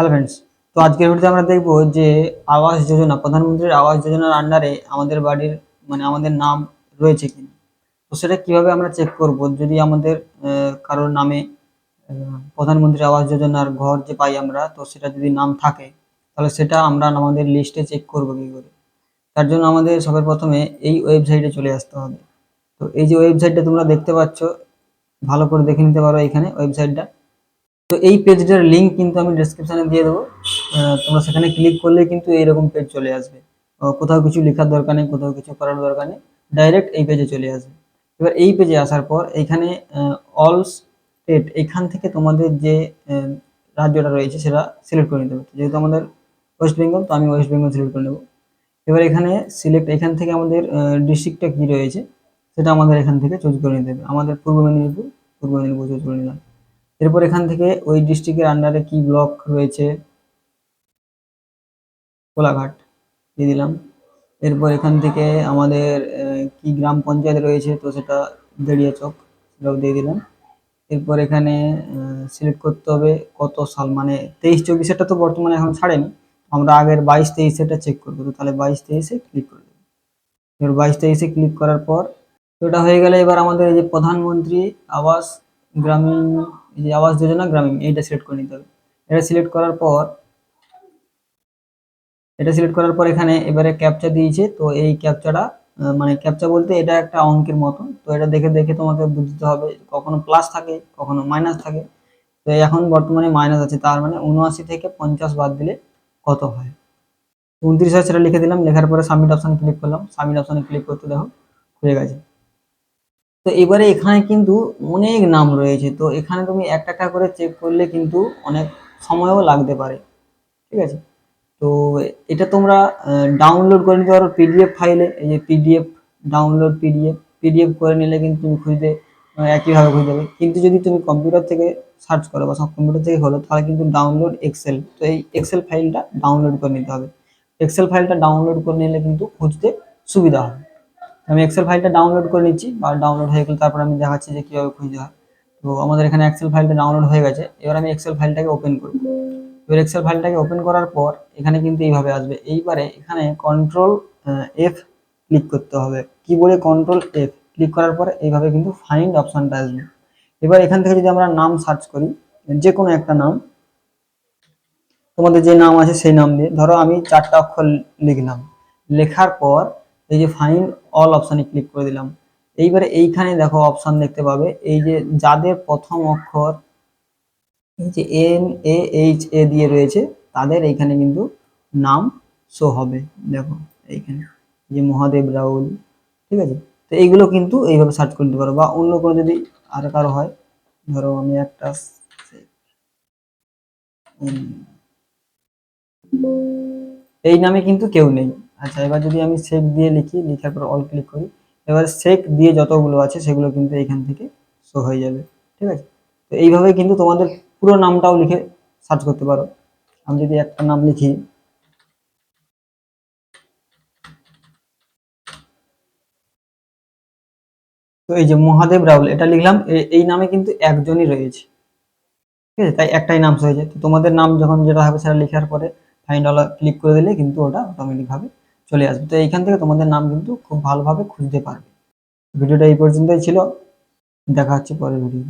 Hello friends তো আজকের ভিডিওতে আমরা দেখব যে আবাস যোজনা, প্রধানমন্ত্রীর আবাস যোজনার আন্ডারে আমাদের বাড়ির মানে আমাদের নাম রয়েছে কিনা। তো সেটা কীভাবে আমরা চেক করব? যদি আমাদের কারোর নামে প্রধানমন্ত্রী আবাস যোজনার ঘর যে পাই আমরা, তো সেটা যদি নাম থাকে, তাহলে সেটা আমরা আমাদের লিস্টে চেক করব কি করে। তার জন্য আমাদের সবার প্রথমে এই ওয়েবসাইটে চলে আসতে হবে। তো এই যে ওয়েবসাইটটা তোমরা দেখতে পাচ্ছ, ভালো করে দেখে নিতে পারো এখানে ওয়েবসাইটটা তো এই পেজটার লিংক কিন্তু আমি ডেসক্রিপশনে দিয়ে দেবো। তোমরা সেখানে ক্লিক করলে কিন্তু এইরকম পেজ চলে আসবে। কোথাও কিছু লেখার দরকার নেই, কোথাও কিছু করার দরকার নেই ডাইরেক্ট এই পেজে চলে আসবে। এবার এই পেজে আসার পর এখানে অল স্টেট এখান থেকে তোমাদের যে রাজ্যটা রয়েছে সেটা সিলেক্ট করে নিতে হবে। যেহেতু আমাদের ওয়েস্ট বেঙ্গল তো আমি ওয়েস্ট বেঙ্গল সিলেক্ট করে নেব। এবার এখানে সিলেক্ট এখান থেকে আমাদের ডিস্ট্রিক্টটা কী রয়েছে, সেটা আমাদের এখান থেকে চুজ করে নিতে হবে। আমাদের পূর্ব মেদিনীপুর পূর্ব মেদিনীপুর চুজ করে নিলাম। এরপর এখান থেকে ওই ডিস্ট্রিক্টের আন্ডারে কি ব্লক রয়েছে? কোলাঘাট, দিয়ে দিলাম। এরপর এখান থেকে আমাদের কি গ্রাম পঞ্চায়েত রয়েছে, তো সেটা দেড়িয়া চক, সেটাও দিয়ে দিলাম। এরপর এখানে সিলেক্ট করতে হবে কত সাল মানে তেইশ চব্বিশেরটা তো বর্তমানে এখন ছাড়েনি। আমরা আগের বাইশ তেইশেরটা চেক করব, তো তাহলে বাইশ তেইশে ক্লিক করে দেবো। এবার বাইশ তেইশে ক্লিক করার পর, তো এটা হয়ে গেলে এবার আমাদের এই যে প্রধানমন্ত্রী আবাস গ্রামীণ এই যে আবাস যোজনা গ্রামীণ, এইটা সিলেক্ট করে নিতে হবে। এটা সিলেক্ট করার পর, এটা সিলেক্ট করার পর এখানে এবারে ক্যাপচা দিয়েছে, তো এই ক্যাপচাটা মানে ক্যাপচা বলতে এটা একটা অঙ্কের মতো তো এটা দেখে দেখে তোমাকে বুঝতে হবে কখনো প্লাস থাকে, কখনো মাইনাস থাকে। তো এখন বর্তমানে মাইনাস আছে, তার মানে উনআশি থেকে পঞ্চাশ বাদ দিলে কত হয়? উনত্রিশ হাজার সেটা লিখে দিলাম, লেখার পরে সাবমিট অপশানে ক্লিক করলাম। সাবমিট অপশানে ক্লিক করতে দেখো, খুলে গেছে। তো এবারে এখানে কিন্তু অনেক নাম রয়েছে। তো এখানে তুমি একটা একটা করে চেক করলে কিন্তু অনেক সময়ও লাগতে পারে। ঠিক আছে? তো এটা তোমরা ডাউনলোড করে নিতে পারো পিডিএফ ফাইলে এই যে পিডিএফ ডাউনলোড পিডিএফ পিডিএফ করে নিলে কিন্তু তুমি খুঁজতে একইভাবে খুঁজে যাবে কিন্তু যদি তুমি কম্পিউটার থেকে সার্চ করো বা সব কম্পিউটার থেকে হলো, তাহলে কিন্তু ডাউনলোড এক্সেল তো এই এক্সেল ফাইলটা ডাউনলোড করে নিতে হবে। এক্সেল ফাইলটা ডাউনলোড করে নিলে কিন্তু খুঁজতে সুবিধা হবে। আমি এক্সেল ফাইলটা ডাউনলোড করে নিচ্ছি বা ডাউনলোড হয়ে গেলে তারপর আমি দেখাচ্ছি যে কীভাবে খুঁজতে হয়। তো আমাদের এখানে এক্সেল ফাইলটা ডাউনলোড হয়ে গেছে, এবার আমি এক্সেল ফাইলটাকে ওপেন করব। এবার এক্সেল ফাইলটাকে ওপেন করার পর এখানে কিন্তু এইভাবে আসবে। এইবারে এখানে কন্ট্রোল এফ ক্লিক করতে হবে। কিবোর্ডে কন্ট্রোল এফ ক্লিক করার পর এইভাবে কিন্তু ফাইন্ড অপশানটা আসবে। এবার এখান থেকে যদি আমরা নাম সার্চ করি যে কোনো একটা নাম, তোমাদের যে নাম আছে সেই নাম দিয়ে, ধরো আমি চারটা অক্ষর লিখলাম। লেখার পর এই যে ফাইন্ড অল অপশানে ক্লিক করে দিলাম। এইবারে এইখানে দেখো অপশন দেখতে পাবে, এই যে যাদের প্রথম অক্ষর, এই যে এন এ এইচ এ দিয়ে রয়েছে, তাদের এইখানে কিন্তু নাম শো হবে। দেখো এইখানে যে মহাদেব রাহুল, ঠিক আছে? তো এইগুলো কিন্তু এইভাবে সার্চ করে নিতে পারো, বা অন্য কোনো যদি আর কারও হয়, ধরো আমি একটা এই নামে কিন্তু কেউ নেই। আচ্ছা এবার যদি আমি শেখ দিয়ে লিখি, লিখার পর অল ক্লিক করি, এবার শেখ দিয়ে যতগুলো আছে সেগুলো কিন্তু এখান থেকে শো হয়ে যাবে, ঠিক আছে? তো এইভাবে কিন্তু তোমাদের পুরো নামটাও লিখে সার্চ করতে পারো। আমি যদি একটা নাম লিখি, তো এই যে মহাদেব রাহুল, এটা লিখলাম এই নামে কিন্তু একজনই রয়েছে, ঠিক আছে? তাই একটাই নাম হয়েছে তো তোমাদের নাম যখন যেটা হবে সেটা লেখার পরে ফাইন্ড অল ক্লিক করে দিলে কিন্তু ওটা অটোমেটিক ভাবে চলে আসবে। তো এইখান থেকে তোমাদের নাম কিন্তু খুব ভালোভাবে খুঁজতে পারবে। ভিডিওটা এই পর্যন্তই ছিল। দেখা হচ্ছে পরের ভিডিও